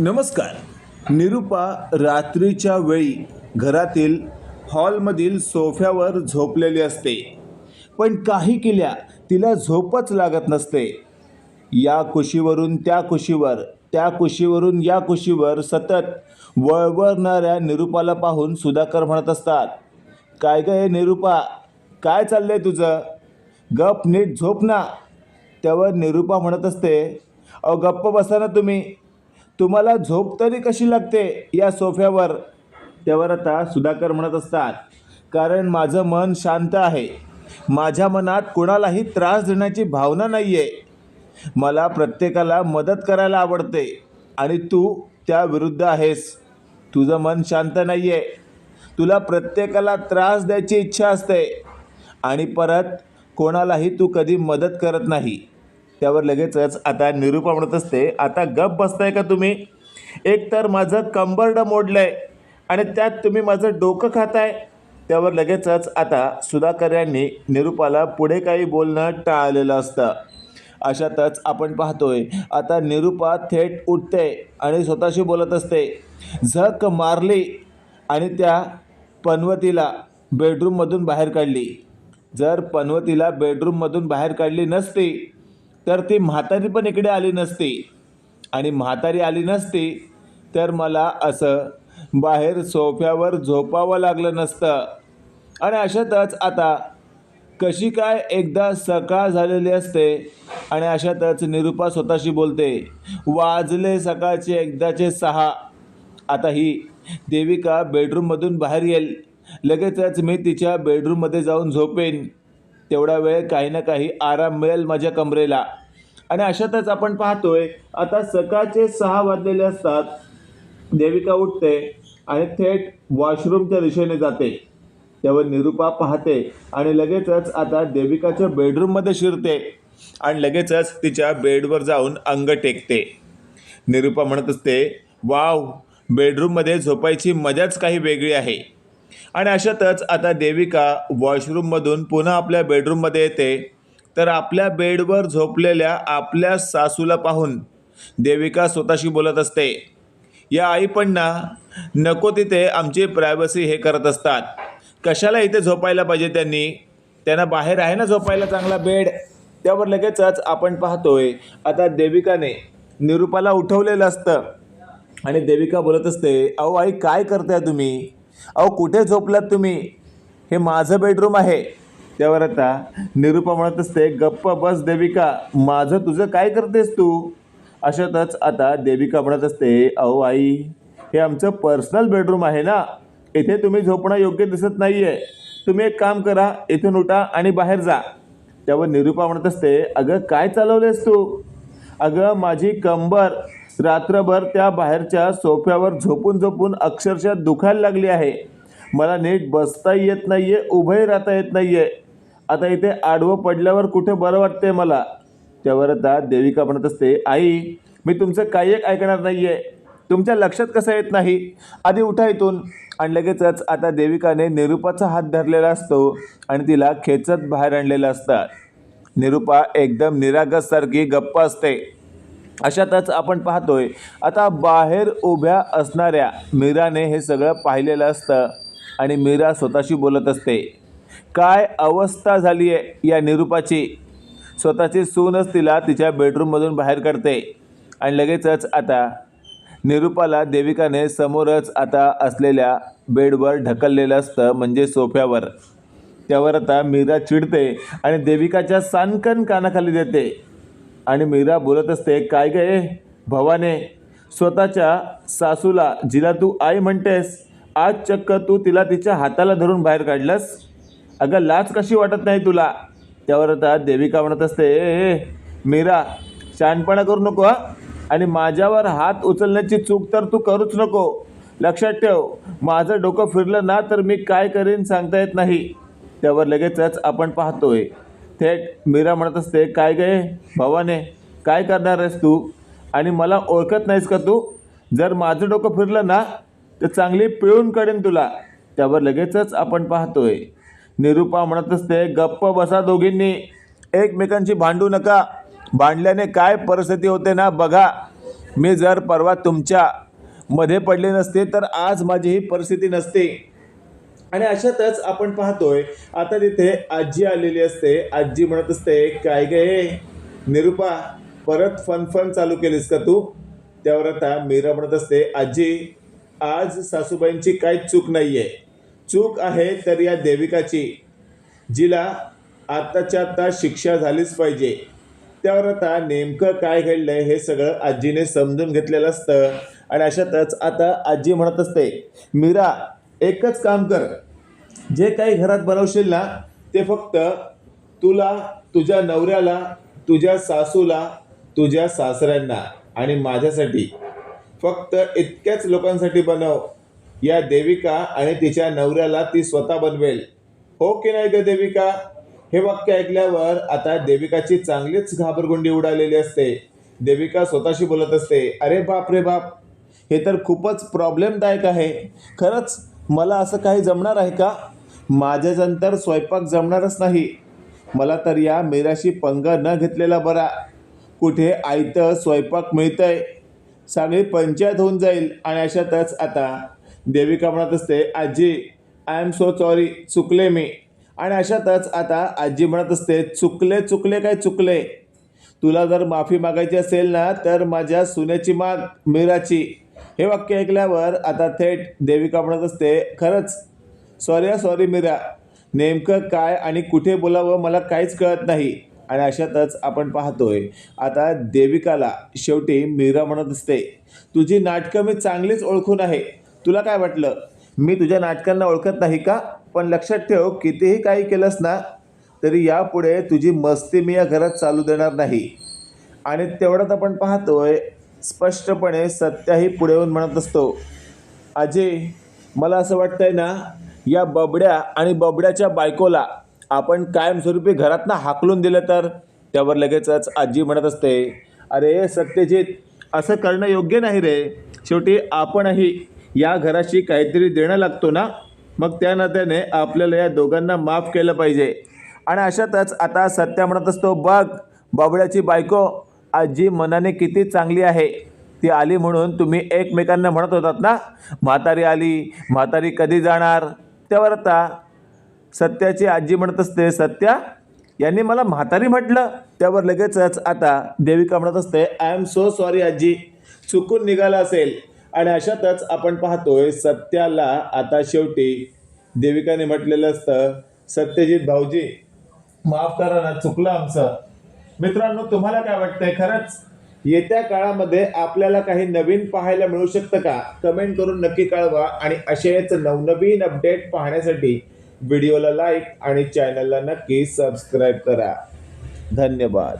नमस्कार. निरुपा रात्रीच्या वेळी घरातील हॉलमधील सोफ्यावर झोपलेली असते. पण काही किल्या तिला झोपच लागत नसते. या कुशीवरून त्या कुशीवर त्या कुशीवरून या कुशीवर सतत वळवळणाऱ्या निरुपाला पाहून सुधाकर म्हणत असतात काय काय निरुपा? काय चाललंय तुझं? गप नीट झोप ना. त्यावर निरुपा म्हणत असते अहो गप्प बसा ना तुम्ही. तुम्हाला झोप तरी कशी लागते या सोफ्यावर? त्यावर आता सुधाकर म्हणत असतात कारण माझं मन शांत आहे. माझ्या मनात कोणालाही त्रास देण्याची भावना नाही आहे मला प्रत्येकाला मदत करायला आवडते आणि तू त्या विरुद्ध आहेस. तुझं मन शांत नाही आहे तुला प्रत्येकाला त्रास द्यायची इच्छा असते आणि परत कोणालाही तू कधी मदत करत नाही. त्यावर लगेचच आता निरूपा म्हणत असते आता गप बसताय का तुम्ही? एक तर माझं कंबरडं मोडलं आहे आणि त्यात तुम्ही माझं डोकं खाताय. त्यावर लगेचच आता सुधाकर यांनी निरूपाला पुढे काही बोलणं टाळलेलं असतं. अशातच आपण पाहतोय आता निरूपा थेट उठते आणि स्वतःशी बोलत असते. झक मारली आणि त्या पनवतीला बेडरूममधून बाहेर काढली. जर पनवतीला बेडरूममधून बाहेर काढली नसती तर ती म्हातारी पण इकडे आली नसती. आणि म्हातारी आली नसती तर मला असं बाहेर सोफ्यावर झोपावं लागलं नसतं. आणि अशातच आता कशी काय एकदा सकाळ झालेली असते आणि अशातच निरूपा स्वतःशी बोलते वाजले सकाळचे एकदाचे सहा. आता ही देविका बेडरूममधून बाहेर येईल. लगेचच मी तिच्या बेडरूममध्ये जाऊन झोपेन. तेवढा वेळ काही ना काही आराम मिळेल माझ्या कमरेला. आणि अशातच आपण पाहतोय आता सकाळचे सहा वाजलेले असतात. देविका उठते आणि थेट वॉशरूमच्या दिशेने जाते. त्यावर निरूपा पाहते आणि लगेचच आता देविकाच्या बेडरूममध्ये शिरते आणि लगेचच तिच्या बेडवर जाऊन अंग टेकते. निरूपा म्हणत असते वाव बेडरूममध्ये झोपायची मजाच काही वेगळी आहे. आणि अशातच आता देविका वॉशरूममधून पुन्हा आपल्या बेडरूममध्ये येते. तर आपल्या बेडवर झोपलेल्या आपल्या सासूला पाहून देविका स्वतःशी बोलत असते या आई पण ना नको तिथे आमची प्रायव्हसी हे करत असतात. कशाला इथे झोपायला पाहिजे त्यांनी? त्यांना बाहेर आहे ना झोपायला चांगला बेड त्यावर लगेचच आपण पाहतोय आता देविकाने निरूपाला उठवलेलं असतं. आणि देविका बोलत असते अहो आई काय करताय तुम्ही? अहो कुठे झोपलात तुम्ही? हे माझं बेडरूम आहे. त्यावर आता निरूपा म्हणत असते गप्प बस देविका माझं तुझं काय करतेस तू? अशातच आता देविका म्हणत असते अहो आई हे आमचं पर्सनल बेडरूम आहे ना इथे तुम्ही झोपणं योग्य दिसत नाही आहे तुम्ही एक काम करा इथून उठा आणि बाहेर जा. त्यावर निरूपा म्हणत असते अगं काय चालवलेस तू? अगं माझी कंबर रात्रभर त्या बाहेरच्या सोफ्यावर झोपून झोपून अक्षरशः दुखायला लागली आहे. मला नीट बसता येत नाही आहे उभंही राहता येत नाही आहे आता इथे आडवं पडल्यावर कुठे बरं वाटतंय मला? त्यावर आता देविका म्हणत असते आई मी तुमचं काही एक ऐकणार नाही आहे तुमच्या लक्षात कसं येत नाही? आधी उठा इथून. आणि लगेचच आता देविकाने निरूपाचा हात धरलेला असतो आणि तिला खेचत बाहेर आणलेलं असतं. निरूपा एकदम निरागससारखी गप्प असते. अशातच आपण पाहतोय आता बाहेर उभ्या असणाऱ्या मीराने हे सगळं पाहिलेलं असतं आणि मीरा स्वतःशी बोलत असते. काय अवस्था झाली आहे या निरूपाची? स्वतःची सूनच तिला तिच्या बेडरूममधून बाहेर काढते. आणि लगेचच आता निरूपाला देविकाने समोरच आता असलेल्या बेडवर ढकललेलं असतं म्हणजे सोफ्यावर. त्यावर आता मीरा चिडते आणि देविकाच्या सानकन कानाखाली देते. आणि मीरा बोलत असते काय गे भवाने स्वतःच्या सासूला जिला तू आई म्हणतेस आज चक्क तू तिला तिच्या हाताला धरून बाहेर काढलंस? अगं लाच कशी वाटत नाही तुला? त्यावर आता देविका म्हणत असते मीरा शहाणपणा करू नको हा. आणि माझ्यावर हात उचलण्याची चूक तर तू करूच नको. लक्षात ठेव माझं डोकं फिरलं ना तर मी काय करीन सांगता येत नाही. त्यावर लगेचच आपण पाहतोय. थेट मीरा म्हणत असते काय गे भावाने काय करणार आहेस तू? आणि मला ओळखत नाहीस का तू? जर माझं डोकं फिरलं ना तर चांगली पिळून काढेन तुला. त्यावर लगेचच आपण पाहतोय. निरूपा म्हणत असते गप्प बसा दोघींनी. एकमेकांची भांडू नका. भांडल्याने काय परिस्थिती होते ना बघा. मी जर परवा तुमच्या मध्ये पडले नसते तर आज माझी ही परिस्थिती नसते. आणि अशातच आपण पाहतोय आता तिथे आजी आलेली असते. आजी म्हणत असते काय गे? निरुपा परत फन फन चालू केलीस का तू? त्यावर आता मीरा म्हणत असते आजी आज सासूबाईंची काही चूक नाही आहे चूक आहे तर या देविकाची जिला आत्ताच्या आत्ता शिक्षा झालीच पाहिजे. त्यावर आता नेमकं काय घडलं हे सगळं आजीने समजून घेतलेलं असतं. आणि अशातच आता आजी म्हणत असते मीरा एकच काम कर. जे काही घरात बनवशील ना ते फक्त तुला तुझ्या नवऱ्याला तुझ्या सासूला तुझ्या सासऱ्यांना आणि माझ्यासाठी. फक्त इतक्याच लोकांसाठी बनव. या देविका आणि तिच्या नवऱ्याला ती स्वतः बनवेल. हो की नाही ग देविका? हे वाक्य ऐकल्यावर आता देविकाची चांगलीच घाबरगुंडी उडालेली असते. देविका स्वतःशी बोलत असते अरे बाप रे बाप हे तर खूपच प्रॉब्लेमदायक आहे. खरंच मला असं काही जमणार आहे का? माझ्यानंतर स्वयंपाक जमणारच नाही. मला तर या मीराशी पंगा न घेतलेला बरा. कुठे आयतं स्वयंपाक मिळतंय. सगळी पंचायत होऊन जाईल आणि अशातच आता देविका म्हणत असते आजी आय एम सो सॉरी चुकले मी. आणि अशातच आता आजी म्हणत असते चुकले चुकले काय चुकले? तुला जर माफी मागायची असेल ना तर माझ्या सुन्याची माग मीराची. हे वाक्य ऐकल्यावर आता थेट देविका म्हणत असते खरंच? Sorry sorry Meera. नेमकं काय आणि कुठे बोलावं मला काहीच कळत नाही. आणि अशातच आपण पाहतोय आता देविकाला शेवटी मीरा म्हणत असते तुझी नाटकं मी चांगलीच ओळखून आहे. तुला काय वाटलं? मी तुझ्या नाटकांना ओळखत नाही का? पण लक्षात ठेव कितीही काही केलंस ना तरी यापुढे तुझी मस्ती मी या घरात चालू देणार नाही. आणि तेवढ्यात आपण पाहतोय स्पष्टपणे सत्याही पुढे येऊन म्हणत असतो अजय मला असं वाटतंय ना या बबड्या आणि बबड्याच्या बायकोला आपण कायमस्वरूपी घरातनं हाकलून दिलं तर? त्यावर लगेचच आजी म्हणत असते अरे सत्यजित असं करणं योग्य नाही रे. शेवटी आपणही या घराशी काहीतरी देणं लागतो ना मग त्या नात्याने आपल्याला या दोघांना माफ केलं पाहिजे. आणि अशातच आता सत्या म्हणत असतो बघ बाबड्याची बायको आजी मनाने किती चांगली आहे. ती आली म्हणून तुम्ही एकमेकांना म्हणत होतात ना म्हातारी आली म्हातारी कधी जाणार? त्यावर आता सत्याची आजी म्हणत असते सत्या यांनी मला म्हातारी म्हटलं. त्यावर लगेचच आता देविका म्हणत असते आय एम सो सॉरी आजी. चुकून निघाला असेल. आणि अशातच आपण पाहतोय सत्याला आता शेवटी देविकाने म्हटलेलं असतं सत्यजित भाऊजी माफ करा ना चुकलं आमचं. मित्रांनो तुम्हाला काय वाटतंय? खरंच येत्या काळामध्ये आपल्याला काही नवीन पाहायला मिळू शकतं का? कमेंट करून नक्की कळवा आणि असेच नवनवीन अपडेट पाहण्यासाठी व्हिडिओला लाईक आणि चॅनलला नक्की सबस्क्राईब करा. धन्यवाद.